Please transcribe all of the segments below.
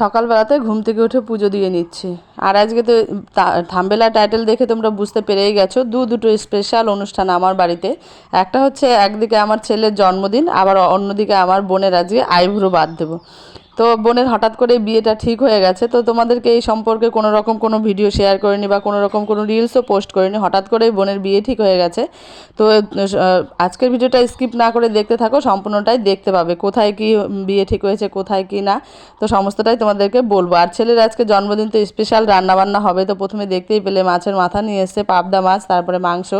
সকালবেলাতে ঘুম থেকে উঠে পুজো দিয়ে নিচ্ছি। আর আজকে তো থাম্বেলা টাইটেল দেখে তোমরা বুঝতে পেরেই গেছো, দু দুটো স্পেশাল অনুষ্ঠান আমার বাড়িতে। একটা হচ্ছে একদিকে আমার ছেলের জন্মদিন, আবার অন্যদিকে আমার বোনের আজকে আইব্রো বাদ দেবো। তো বোনের হঠাৎ করে বিয়েটা ঠিক হয়ে গেছে, তো তোমাদেরকে এই সম্পর্কে কোনো রকম কোনো ভিডিও শেয়ার করিনি বা কোনো রকম কোনো রিলসও পোস্ট করিনি, হঠাৎ করেই বোনের বিয়ে ঠিক হয়ে গেছে। তো আজকের ভিডিওটা স্কিপ না করে দেখতে থাকো, সম্পূর্ণটাই দেখতে পাবে, কোথায় কি বিয়ে ঠিক হয়েছে, কোথায় কি না, তো সমস্তটাই তোমাদেরকে বলব। আর ছেলের আজকে জন্মদিন তো স্পেশাল রান্নাবান্না হবে, তো প্রথমে দেখতেই পেলে মাছের মাথা নিয়ে এসছে, পাবদা মাছ, তারপরে মাংস,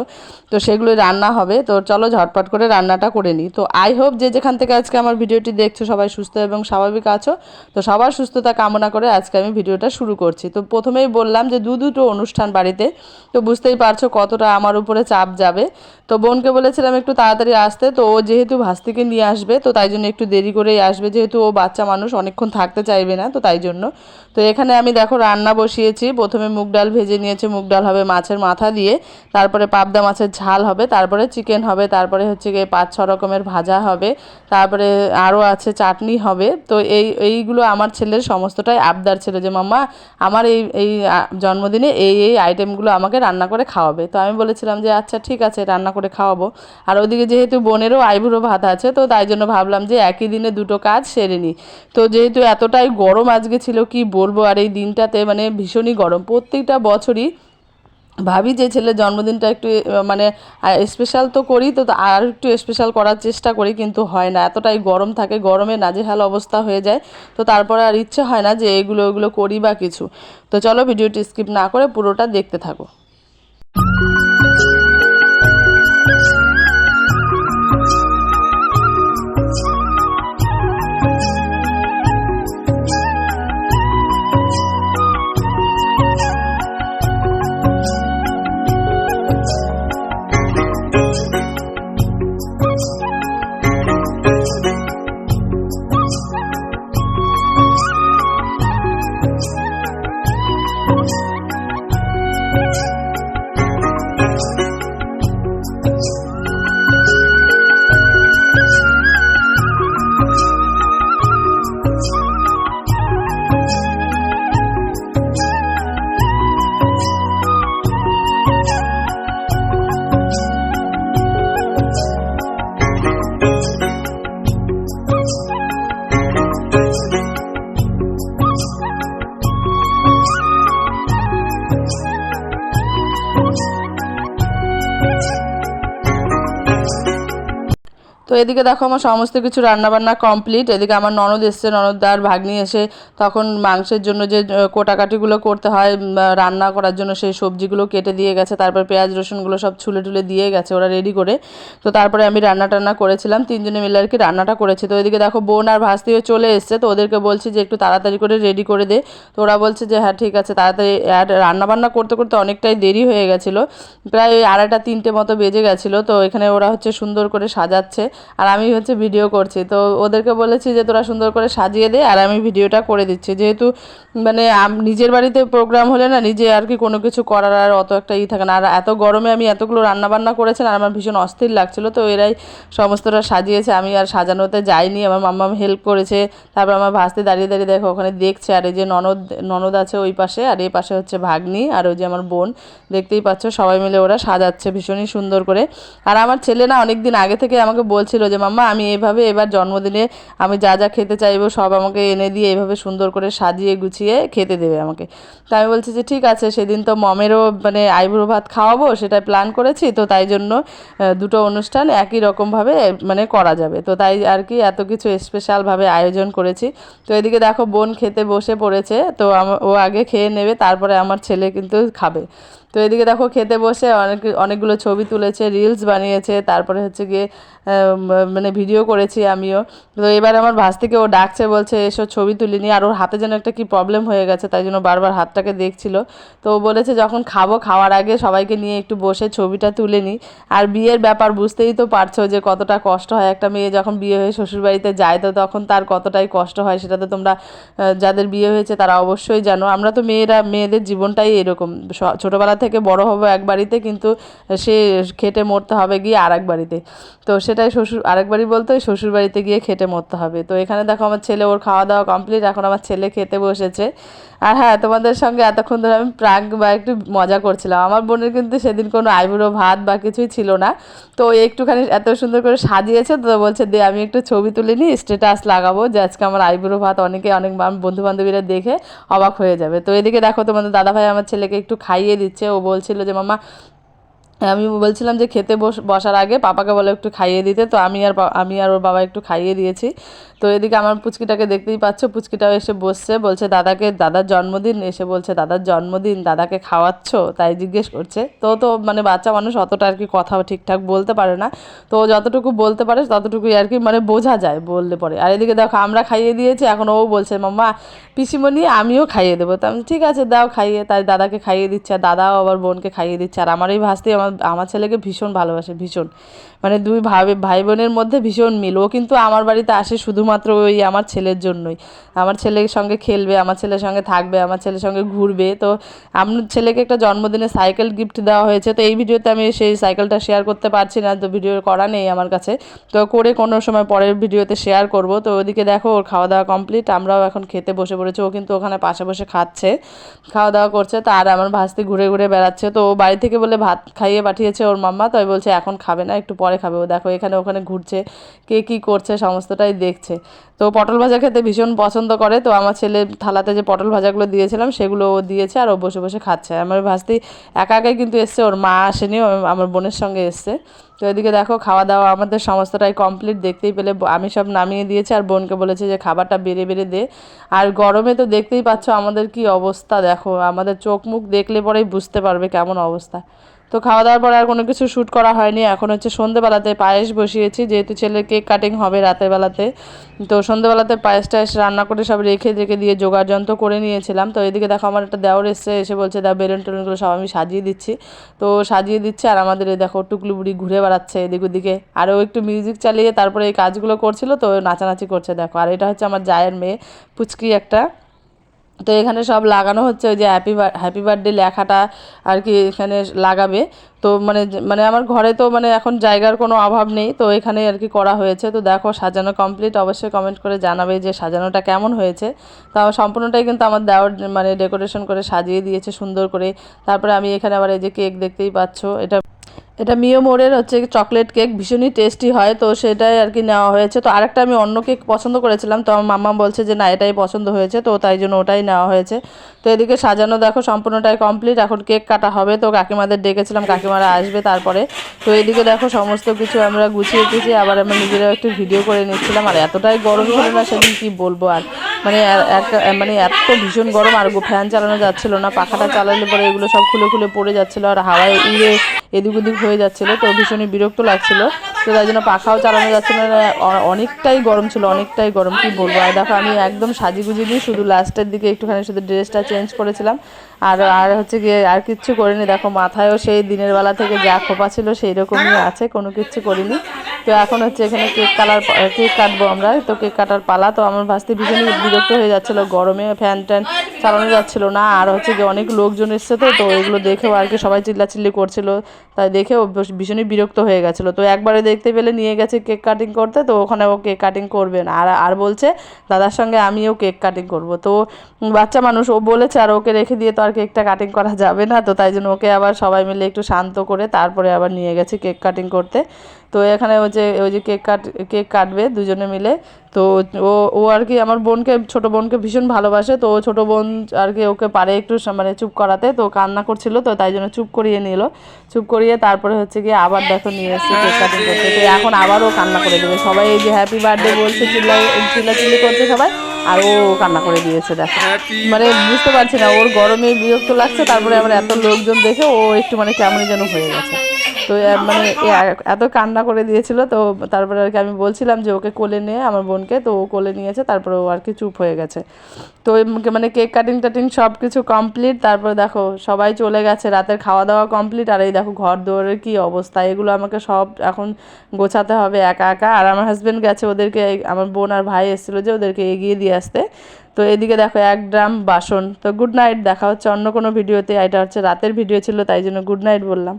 তো সেগুলোই রান্না হবে। তো চলো ঝটপট করে রান্নাটা করে নিই। তো আই হোপ যে যেখান থেকে আজকে আমার ভিডিওটি দেখছ সবাই সুস্থ এবং স্বাভাবিক আছো। তো সবার সুস্থতা কামনা করে আজকে আমি ভিডিওটা শুরু করছি। তো প্রথমেই বললাম যে দু দুটো অনুষ্ঠান বাড়িতে, তো বুঝতেই পারছ কতটা আমার উপরে চাপ যাবে। তো বোনকে বলেছিলাম একটু তাড়াতাড়ি আসতে, তো ও যেহেতু ভাস্তিকে নিয়ে আসবে, তো তাই জন্য একটু দেরি করেই আসবে। যেহেতু ও বাচ্চা মানুষ, অনেকক্ষণ থাকতে চাইবে না, তো তাই জন্য। তো এখানে আমি দেখো রান্না বসিয়েছি। প্রথমে মুগ ডাল ভেজে নিয়েছে। মুগ ডাল হবে মাছের মাথা দিয়ে, তারপরে পাবদা মাছের ঝাল হবে, তারপরে চিকেন হবে, তারপরে হচ্ছে গিয়ে পাঁচ ছ রকমের ভাজা হবে, তারপরে আরও আছে চাটনি হবে। তো এই এইগুলো আমার ছেলের সমস্তটাই আবদার ছিল যে, মাম্মা, আমার এই এই জন্মদিনে এই এই আইটেমগুলো আমাকে রান্না করে খাওয়াবে। তো আমি বলেছিলাম যে আচ্ছা ঠিক আছে, রান্না করে খাওয়াবো। আর ওদিকে যেহেতু বোনেরও আইবুড়ো ভাত আছে, তো তাই জন্য ভাবলাম যে, একই দিনে দুটো কাজ সেরে নিই। তো যেহেতু এতটাই গরম আজকে ছিল, কি বলব? আর এই দিনটাতে মানে ভীষণই গরম। প্রত্যেকটা বছরই ভাবি যে ছেলের জন্মদিনটা একটু মানে স্পেশাল তো করি তো আর একটু স্পেশাল করার চেষ্টা করি, কিন্তু হয় না। এতটাই গরম থাকে, গরমে নাজেহাল অবস্থা হয়ে যায়। তো তারপরে আর ইচ্ছে হয় না যে এগুলো, ওগুলো করি বা কিছু। তো চলো ভিডিওটি স্কিপ না করে পুরোটা দেখতে থাকো। এদিকে দেখো আমার সমস্ত কিছু রান্নাবান্না কমপ্লিট এদিকে আমার ননদ এসছে, ননদদার ভাগ্নি এসে তখন মাংসের জন্য যে কোটাকাটিগুলো করতে হয় রান্না করার জন্য সেই সবজিগুলো কেটে দিয়ে গেছে। তারপর পেঁয়াজ, রসুনগুলো সব ছুলে টুলে দিয়ে গেছে, ওরা রেডি করে। তো তারপরে আমি রান্না টান্না করেছিলাম, তিনজনে মিলে আর কি রান্নাটা করেছি। তো এদিকে দেখো বোন আর ভাস্তিও চলে এসছে, তো ওদেরকে বলছি যে একটু তাড়াতাড়ি করে রেডি করে দে। তো ওরা বলছে যে হ্যাঁ ঠিক আছে, তাড়াতাড়ি আর রান্নাবান্না করতে করতে অনেকটাই দেরি হয়ে গেছিল। প্রায় আড়াইটা, তিনটে মতো বেজে গেছিল। তো এখানে ওরা হচ্ছে সুন্দর করে সাজাচ্ছে। আর আমি হচ্ছে ভিডিও করছি। তো ওদেরকে বলেছি যে, তোরা সুন্দর করে সাজিয়ে দে আর আমি ভিডিওটা করে দিচ্ছি। যেহেতু মানে নিজের বাড়িতে প্রোগ্রাম হলে না, নিজে আর কি কোনো কিছু করার আর অত একটা ই থাকে না। আর এত গরমে আমি এতগুলো রান্না বান্না করেছি আর আমার ভীষণ অস্থির লাগছিল। তো এরাই সমস্তটা সাজিয়েছে। আমি আর সাজানোতে যাইনি। আমার মাম্মা হেল্প করেছে। তারপর আমার ভাসতে দাঁড়িয়ে দাঁড়িয়ে দেখো, ওখানে দেখছে। আর এই যে ননদ ননদ আছে ওই পাশে, আর এই পাশে হচ্ছে ভাগ্নি আর ওই যে আমার বোন। দেখতেই পাচ্ছ, সবাই মিলে ওরা সাজাচ্ছে ভীষণই সুন্দর করে। আর আমার ছেলে না অনেক দিন আগে থেকে আমাকে বলছিল যে, মাম্মা, আমি এভাবে এবার জন্মদিনে আমি যা যা খেতে চাইব সব আমাকে এনে দিয়ে এভাবে সুন্দর করে সাজিয়ে গুছিয়ে খেতে দেবে আমাকে। তো আমি বলছি যে, ঠিক আছে, সেদিন তো মমেরও মানে আইবুড়ো ভাত খাওয়াবো সেটা প্ল্যান করেছি, তো তাই জন্য দুটো অনুষ্ঠান একই রকমভাবে মানে করা যাবে। তো তাই আর কি এত কিছু স্পেশালভাবে আয়োজন করেছি। তো এদিকে দেখো, বোন খেতে বসে পড়েছে, তো ও আগে খেয়ে নেবে, তারপরে আমার ছেলে কিন্তু খাবে। তো এদিকে দেখো খেতে বসে অনেক, অনেকগুলো ছবি তুলেছে রিলস বানিয়েছে, তারপরে হচ্ছে গিয়ে মানে ভিডিও করেছি আমিও। তো এবার আমার ভাস থেকে ও ডাকছে, বলছে এসব ছবি তুলিনি আর ওর হাতে যেন একটা কি প্রবলেম হয়ে গেছে, তাই জন্য বারবার হাতটাকে দেখছিল। তো বলেছে, যখন খাব খাওয়ার আগে সবাইকে নিয়ে একটু বসে ছবিটা তুলে নিই। আর বিয়ের ব্যাপার বুঝতেই তো পারছ যে কতটা কষ্ট হয়। একটা মেয়ে যখন বিয়ে হয়ে শ্বশুরবাড়িতে যায়, তো তখন তার কতটাই কষ্ট হয়, সেটা তো তোমরা যাদের বিয়ে হয়েছে তারা অবশ্যই জানো। আমরা তো মেয়েরা, মেয়েদের জীবনটাই এরকম। ছোটবেলা থেকে বড় হব এক বাড়িতে, কিন্তু সে খেটে মরতে হবে গিয়ে আর এক বাড়িতে। তো সেটাই শ্বশুর, আরেক বাড়ি বলতে ওই শ্বশুর বাড়িতে গিয়ে খেটে মরতে হবে। তো এখানে দেখো আমার ছেলে, ওর খাওয়া দাওয়া কমপ্লিট এখন আমার ছেলে খেতে বসেছে। আর হ্যাঁ তোমাদের সঙ্গে এতক্ষণ ধরে আমি প্রাগ বা একটু মজা করছিলাম। আমার বোনের কিন্তু সেদিন কোনো আইবুড়ো ভাত বা কিছুই ছিল না। তো একটুখানি এত সুন্দর করে সাজিয়েছে তো বলছে, দে, আমি একটু ছবি তুলে নিই স্টেটাস লাগাবো, যে আজকে আমার আইবুড়ো ভাত অনেকে, অনেক বন্ধু বান্ধবীরা দেখে অবাক হয়ে যাবে। তো এদিকে দেখো তোমাদের দাদাভাই আমার ছেলেকে একটু খাইয়ে দিচ্ছে। ও বলছিল যে মামা আমি বলছিলাম যে খেতে বস, বসার আগে পাপাকে বলে একটু খাইয়ে দিতে। তো আমি আর আমি আর ওর বাবা একটু খাইয়ে দিয়েছি। তো এদিকে আমার পুচকিটাকে দেখতেই পাচ্ছ, পুচকিটাও এসে বসছে, বলছে, দাদাকে, দাদার জন্মদিন? এসে বলছে, দাদার জন্মদিন, দাদাকে খাওয়াচ্ছ? তাই জিজ্ঞেস করছে। তো তো মানে বাচ্চা মানুষ অতটা আর কি কথা ঠিকঠাক বলতে পারে না। তো যতটুকু বলতে পারে, ততটুকুই আর কি মানে বোঝা যায় বললে পরে। আর এদিকে দেখো, আমরা খাইয়ে দিয়েছি, এখন ও বলছে, মাম্মা, পিসিমণি, আমিও খাইয়ে দেবো। তো আমি, ঠিক আছে, দাও খাইয়ে। তাই দাদাকে খাইয়ে দিচ্ছে, আর দাদাও আবার বোনকে খাইয়ে দিচ্ছে। আর আমার এই ভাস্তি আমার আমার আমার ছেলেকে ভীষণ ভালোবাসে, ভীষণ। মানে দুই ভাই ভাই বোনের মধ্যে ভীষণ মিল। ও কিন্তু আমার বাড়িতে আসে শুধুমাত্র ওই আমার ছেলের জন্যই। আমার ছেলের সঙ্গে খেলবে, আমার ছেলের সঙ্গে থাকবে, আমার ছেলের সঙ্গে ঘুরবে। তো আমার ছেলেকে একটা জন্মদিনে সাইকেল গিফট দেওয়া হয়েছে। তো এই ভিডিওতে আমি সেই সাইকেলটা শেয়ার করতে পারছি না, তো ভিডিও করা নেই আমার কাছে। তো করে কোনো সময় পরের ভিডিওতে শেয়ার করব। তো ওদিকে দেখো, ওর খাওয়া দাওয়া কমপ্লিট আমরাও এখন খেতে বসে পড়েছি। ও কিন্তু ওখানে পাশে বসে খাচ্ছে খাওয়া দাওয়া করছে তার আমার ভাস্তি ঘুরে ঘুরে বেড়াচ্ছে। তো ও বাড়ি থেকে বলে ভাত খাইয়ে পাঠিয়েছে ওর মাম্মা, তাই বলছে, এখন খাবে না, একটু পরে খাবে। ও দেখো, এখানে ওখানে ঘুরছে, কে কী করছে, সমস্তটাই দেখছে। তো পটল ভাজা খেতে ভীষণ পছন্দ করে। তো আমার ছেলে থালাতে যে পটল ভাজাগুলো দিয়েছিলাম, সেগুলো ও দিয়েছে আর ও বসে বসে খাচ্ছে। আমার ভাস্তি একা একাই কিন্তু এসছে, ওর মা আসেনি আমার বোনের সঙ্গে এসছে। তো এদিকে দেখো, খাওয়া দাওয়া আমাদের সমস্তটাই কমপ্লিট দেখতেই পেলে আমি সব নামিয়ে দিয়েছি আর বোনকে বলেছে যে, খাবারটা বেড়ে বেড়ে দে। আর গরমে তো দেখতেই পাচ্ছ আমাদের কি অবস্থা, দেখো, আমাদের চোখ মুখ দেখলে পরেই বুঝতে পারবে কেমন অবস্থা। তো খাওয়া দাওয়ার পরে আর কোনো কিছু শ্যুট করা হয়নি। এখন হচ্ছে সন্ধেবেলাতে পায়েস বসিয়েছি, যেহেতু ছেলের কেক কাটিং হবে রাতের বেলাতে। তো সন্ধেবেলাতে পায়েস টায়েস রান্না করে সব রেখে রেখে দিয়ে জোগাড় যন্ত্র করে নিয়েছিলাম। তো এদিকে দেখো আমার একটা দেওর এসছে, এসে বলছে দা বেলুন টেলুনগুলো সব আমি সাজিয়ে দিচ্ছি। তো সাজিয়ে দিচ্ছে আর আমাদের দেখো টুকলু বুড়ি ঘুরে বেড়াচ্ছে এদিক ওদিকে। আরও একটু মিউজিক চালিয়ে তারপরে এই কাজগুলো করছিল, তো নাচানাচি করছে দেখো। আর এটা হচ্ছে আমার জায়ের মেয়ে, পুচকি একটা। তো এখানে সব লাগানো হচ্ছে ওই যে হ্যাপি হ্যাপি বার্থডে লেখাটা আর কি এখানে লাগাবে। তো মানে মানে আমার ঘরে তো মানে এখন জায়গার কোনো অভাব নেই, তো এখানে আর কি করা হয়েছে। তো দেখো সাজানো কমপ্লিট অবশ্যই কমেন্ট করে জানাবে যে সাজানোটা কেমন হয়েছে। তো আমার সম্পূর্ণটাই কিন্তু আমার দেওয়ার মানে ডেকোরেশন করে সাজিয়ে দিয়েছে সুন্দর করে। তারপরে আমি এখানে আবার এই যে কেক দেখতেই পাচ্ছ, এটা এটা মিও মোড়ের হচ্ছে চকলেট কেক ভীষণই টেস্টি হয়, তো সেটাই আর কি নেওয়া হয়েছে। তো আরেকটা আমি অন্য কেক পছন্দ করেছিলাম, তো আমার মাম্মা বলছে যে, না, এটাই পছন্দ হয়েছে। তো তাই জন্য ওটাই নেওয়া হয়েছে। তো এদিকে সাজানো দেখো, সম্পূর্ণটাই কমপ্লিট এখন কেক কাটা হবে, তো কাকিমাদের ডেকেছিলাম, কাকিমারা আসবে তারপরে। তো এদিকে দেখো, সমস্ত কিছু আমরা গুছিয়ে টুছিয়ে আবার আমরা নিজেরাও একটু ভিডিও করে নিচ্ছিলাম। আর এতটাই গরম ছিল না, সেদিন কী বলব? আর মানে একটা মানে এত ভীষণ গরম, আর ফ্যান চালানো যাচ্ছিল না, পাখাটা চালালে পরে এগুলো সব খুলে খুলে পড়ে যাচ্ছিল, আর হাওয়ায় উড়ে এদিক ওদিক হয়ে যাচ্ছিল তো ভীষণই বিরক্ত লাগছিল। তো তাই জন্য পাখাও চালানো যাচ্ছে না। অনেকটাই গরম ছিল, অনেকটাই গরম, কি বলব? আর দেখো, আমি একদম সাজি গুজি নিয়ে শুধু লাস্টের দিকে একটুখানি শুধু ড্রেসটা চেঞ্জ করেছিলাম। আর আর হচ্ছে গিয়ে আর কিচ্ছু করিনি। দেখো, মাথায়ও সেই দিনের বেলা থেকে যা খোপা ছিল সেই রকমই আছে, কোনো কিচ্ছু করিনি। তো এখন হচ্ছে এখানে কেক কালার কেক কাটবো আমরা। তো কেক কাটার পালা, তো আমার ভাসতে ভীষণই বিরক্ত হয়ে যাচ্ছিল। গরমে ফ্যান ট্যান চালানো যাচ্ছিল না। আর হচ্ছে গিয়ে অনেক লোকজন এসছে তো তো এগুলো দেখেও আর কি সবাই চিল্লাচিল্লি করছিল। তাই দেখে ও ভীষণই বিরক্ত হয়ে গেছিল। তো একবারে দেখতে পেলে নিয়ে গেছে কেক কাটিং করতে, তো ওখানে ও কেক কাটিং করবে না। আর আর বলছে, দাদার সঙ্গে আমিও কেক কাটিং করব। তো বাচ্চা মানুষ, ও বলেছে, আর ওকে রেখে দিয়ে তো আর কেকটা কাটিং করা যাবে না। তো তাই জন্য ওকে আবার সবাই মিলে একটু শান্ত করে তারপরে আবার নিয়ে গেছে কেক কাটিং করতে। তো এখানে ওই যে ওই যে কেক কাট কেক কাটবে দুজনে মিলে। তো ও ও আর কি আমার বোনকে ছোট বোনকে ভীষণ ভালোবাসে। তো ও ছোট বোন আর কি ওকে পারে একটু মানে চুপ করাতে। তো কান্না করছিল তো তাই জন্য চুপ করিয়ে নিল। চুপ করিয়ে তারপরে হচ্ছে গিয়ে আবার দেখো নিয়ে এসছে কেক কাটিং করতে। তো এখন আবারও কান্না করে দেবে। সবাই এই যে হ্যাপি বার্থডে বলছে চিল্লাই চিল্লাচিল্লি করছে সবাই। আর ও কান্না করে দিয়েছে দেখো। মানে বুঝতে পারছি না ওর গরমে বিরক্ত লাগছে তারপরে আবার এত লোকজন দেখে ও একটু মানে কেমন যেন হয়ে গেছে। তো মানে এত কান্না করে দিয়েছিল তো তারপরে আর কি আমি বলছিলাম যে ওকে কোলে নিয়ে আমার বোনকে তো ও কোলে নিয়েছে তারপরে ও আর কি চুপ হয়ে গেছে। তো মানে কেক কাটিং টাটিং সব কিছু কমপ্লিট তারপরে দেখো সবাই চলে গেছে রাতের খাওয়া দাওয়া কমপ্লিট আর এই দেখো ঘর দুয়ারের কী অবস্থা এগুলো আমাকে সব এখন গোছাতে হবে একা একা। আর আমার হাজব্যান্ড গেছে ওদেরকে আমার বোন আর ভাই এসেছিল যে ওদেরকে এগিয়ে দিয়ে আসতে। তো এদিকে দেখো এক ড্রাম বাসন তো গুড নাইট দেখা হচ্ছে অন্য কোনো ভিডিওতে এটা হচ্ছে রাতের ভিডিও ছিল তাই জন্য গুড নাইট বললাম।